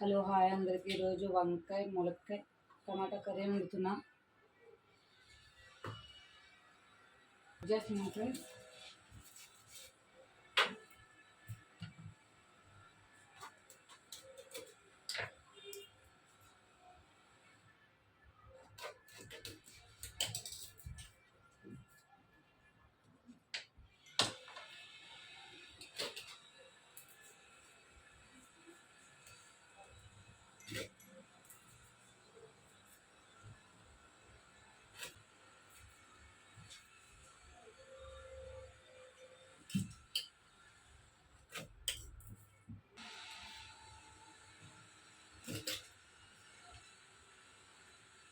Hello hi అందరికీ. ఈరోజు వంకాయ ములక్కాయ టమాటా కర్రీ వండుతున్నా. చేస్తున్నాం ఫ్రెండ్స్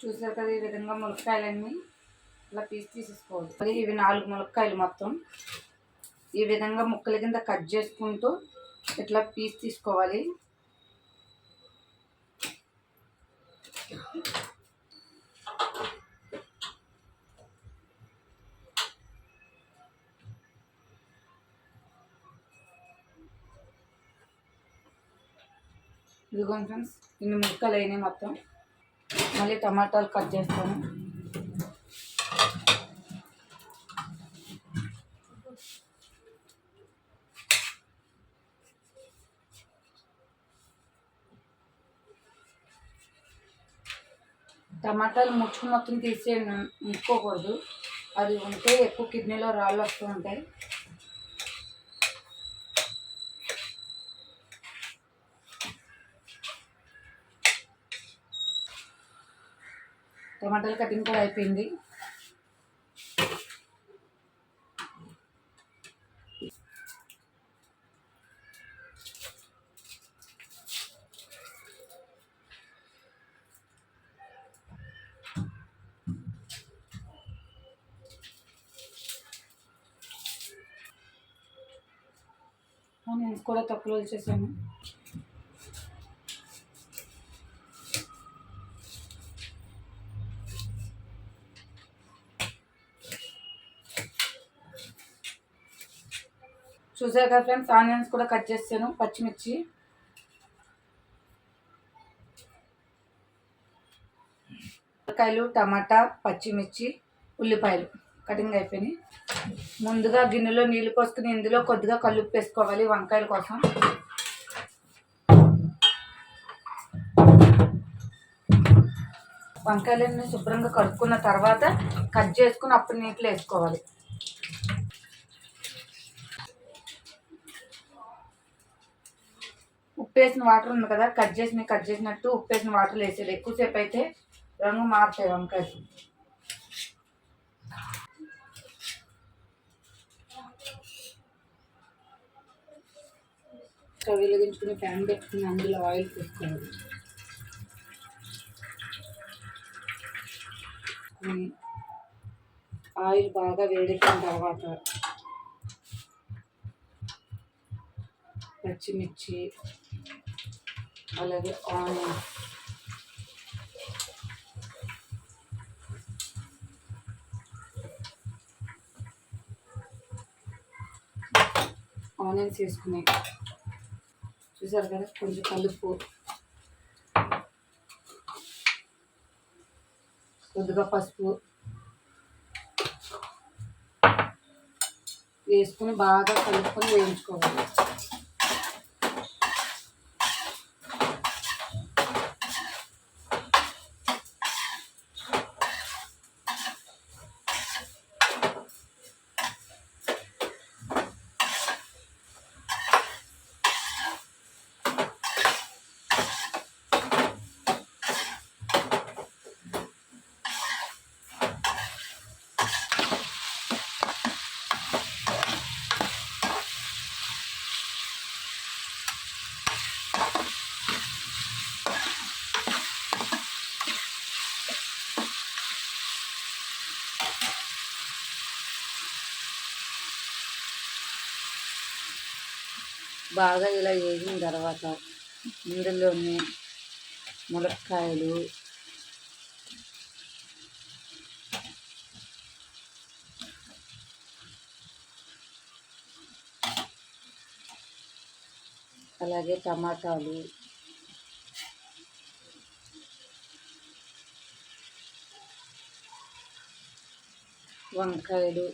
చూసారు కదా ఈ విధంగా ములక్కాయలన్నీ ఇలా పీస్ తీసేసుకోవాలి. ఇవి నాలుగు ములక్కాయలు మొత్తం. ఈ విధంగా ముక్కల కింద కట్ చేసుకుంటూ ఇట్లా పీస్ తీసుకోవాలి. ఇదిగోండి ఫ్రెండ్స్ ఇన్ని ముక్కలు అయినాయి మొత్తం. మళ్ళీ టమాటాలు కట్ చేస్తాను టమాటాలు ముచ్చుకు మొత్తం తీసే ముక్కోకూడదు అది ఉంటే ఎక్కువ కిడ్నీలో రాళ్ళు వస్తూ ఉంటాయి. టమాటాలు కటింగ్ కూడా అయిపోయింది. నేను కూడా తక్కువ చేశాను చూసారు కదా ఫ్రెండ్స్ ఆనియన్స్ కూడా కట్ చేస్తాను పచ్చిమిర్చి. ఉల్లిపాయలు టమాటా పచ్చిమిర్చి ఉల్లిపాయలు. కటింగ్ అయిపోయినాయి. ముందుగా గిన్నెలో నీళ్ళు పోసుకుని ఇందులో కొద్దిగా కలుపు వేసుకోవాలి వంకాయల కోసం. వంకాయలన్నీ శుభ్రంగా కడుక్కున్న తర్వాత కట్ చేసుకుని అప్పుడు నీటిలో వేసుకోవాలి. ఉప్పు వేసిన వాటర్ ఉంది కదా కట్ చేసిన కట్ చేసినట్టు ఉప్పు వేసిన వాటర్ వేసేది. ఎక్కువసేపు అయితే రంగు మారుతాయి వంకాయలు. స్టవ్ వెలిగించుకుని ఫ్యాన్ పెట్టుకుని అందులో ఆయిల్ పెట్టుకోవాలి ఆయిల్ బాగా వేడెక్కిన తర్వాత పచ్చిమిర్చి అలాగే ఆనియన్ ఆనియన్స్ వేసుకుని. చూసారు కదా కొంచెం కలుపు. కొద్దిగా పసుపు. వేసుకుని బాగా కలుపుకొని వేయించుకోవాలి. బాగా ఇలా వేగిన తర్వాత ఇందులోనే మునక్కాయలు అలాగే టమాటాలు వంకాయలు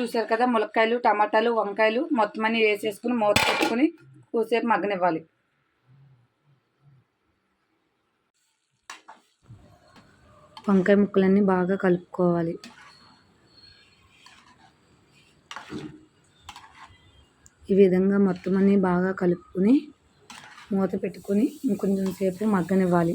చూసారు కదా ములక్కాయలు టమాటాలు వంకాయలు మొత్తం అన్ని వేసేసుకుని మూత పెట్టుకుని కూసేపు మగ్గనివ్వాలి. వంకాయ ముక్కలన్నీ బాగా కలుపుకోవాలి. ఈ విధంగా మొత్తం అన్ని బాగా కలుపుకొని మూత పెట్టుకొని ఇంకొంచెం సేపు మగ్గనివ్వాలి.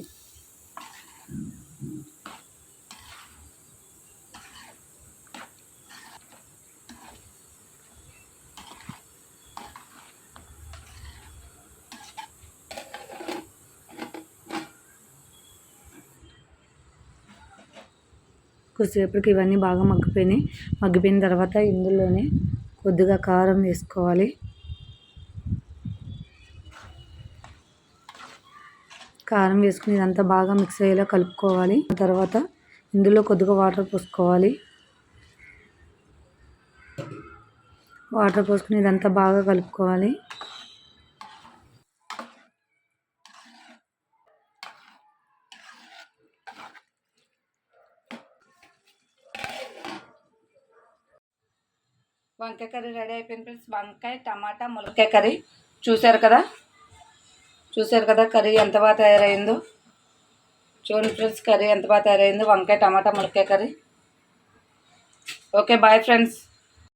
కొద్దిసేపటికి ఇవన్నీ బాగా మగ్గిపోయినాయి. మగ్గిపోయిన తర్వాత ఇందులోనే కొద్దిగా కారం వేసుకోవాలి. కారం వేసుకుని ఇదంతా బాగా మిక్స్ అయ్యేలా కలుపుకోవాలి. తర్వాత ఇందులో కొద్దిగా వాటర్ పోసుకోవాలి. వాటర్ పోసుకుని ఇదంతా బాగా కలుపుకోవాలి. వంకాయ కర్రీ రెడీ అయిపోయింది ఫ్రెండ్స్. వంకాయ టమాటా ములకాయ కర్రీ. చూశారు కదా? చూశారు కదా కర్రీ ఎంత బాగా తయారైందో? చూడండి ఫ్రెండ్స్ కర్రీ ఎంత బాగా తయారైందో. వంకాయ టమాటా ములకాయ కర్రీ. Okay bye friends.